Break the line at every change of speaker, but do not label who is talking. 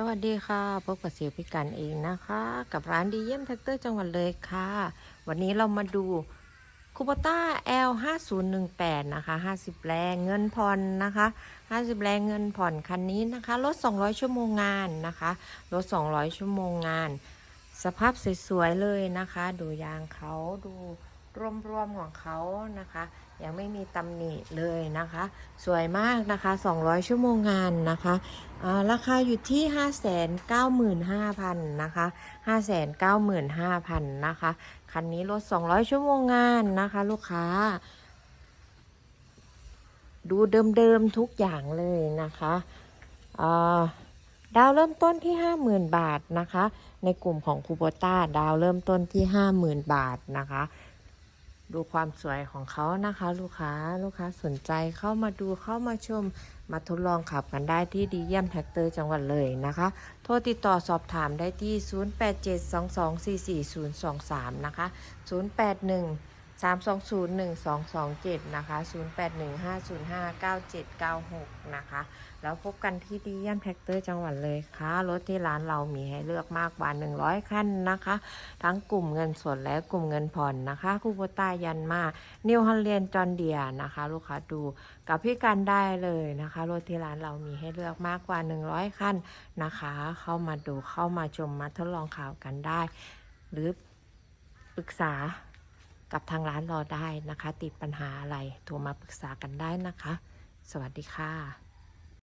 สวัสดีค่ะพบกับเสียวพิกันเองนะคะ กับร้านดีเยี่ยมแท็กเตอร์จังหวัดเลยค่ะ วันนี้เรามาดูคูปต้า L 5 0 1 8นะคะ50 แรงเงินผ่อนนะคะ 50 แรงเงินผ่อนคันนี้นะคะรถ200 ชั่วโมงงานนะคะรถ200 ชั่วโมงงาน สภาพสวยๆเลยนะคะ ดูยางเขาดู รวมๆของเขานะคะ ยังไม่มีตำหนิเลยนะคะ สวยมากนะคะ 200 ชั่วโมงงานนะคะาราคาอยู่ที่ 595,000 นะคะ 595,000 นะคะ คันนี้รถ 200 ชั่วโมงงานนะคะ ลูกค้า ดูเดิมๆทุกอย่างเลยนะคะาดาวเริ่มต้นที่ 50,000 บาทนะคะ ในกลุ่มของคูโบต้าดาวเริ่มต้นที่ 50,000 บาทนะคะ ดูความสวยของเขานะคะ ลูกค้าลูกค้าสนใจเข้ามาดูเข้ามาชม มาทดลองขับกันได้ที่ดีเยี่ยมแท็กเตอร์จังหวัดเลยนะคะ โทรติดต่อสอบถามได้ที่ 0872244023 นะคะ 081 3201227 นะคะ 0815059796 นะคะ แล้วพบกันที่ดีเยี่ยมแท็กเตอร์จังหวัดเลยค่ะ รถที่ร้านเรามีให้เลือกมากกว่า 100 คันนะคะ ทั้งกลุ่มเงินสดและกลุ่มเงินผ่อนนะคะคูโบต้ายันมา นิวฮันเลียนจอนเดียนะคะ ลูกค้าดูกับพี่กันได้เลยนะคะ รถที่ร้านเรามีให้เลือกมากกว่า 100 คันนะคะ เข้ามาดูเข้ามาชมมาทดลองข่าวกันได้ หรือปรึกษา กับทางร้านรอได้นะคะ ติดปัญหาอะไรโทรมาปรึกษากันได้นะคะ สวัสดีค่ะ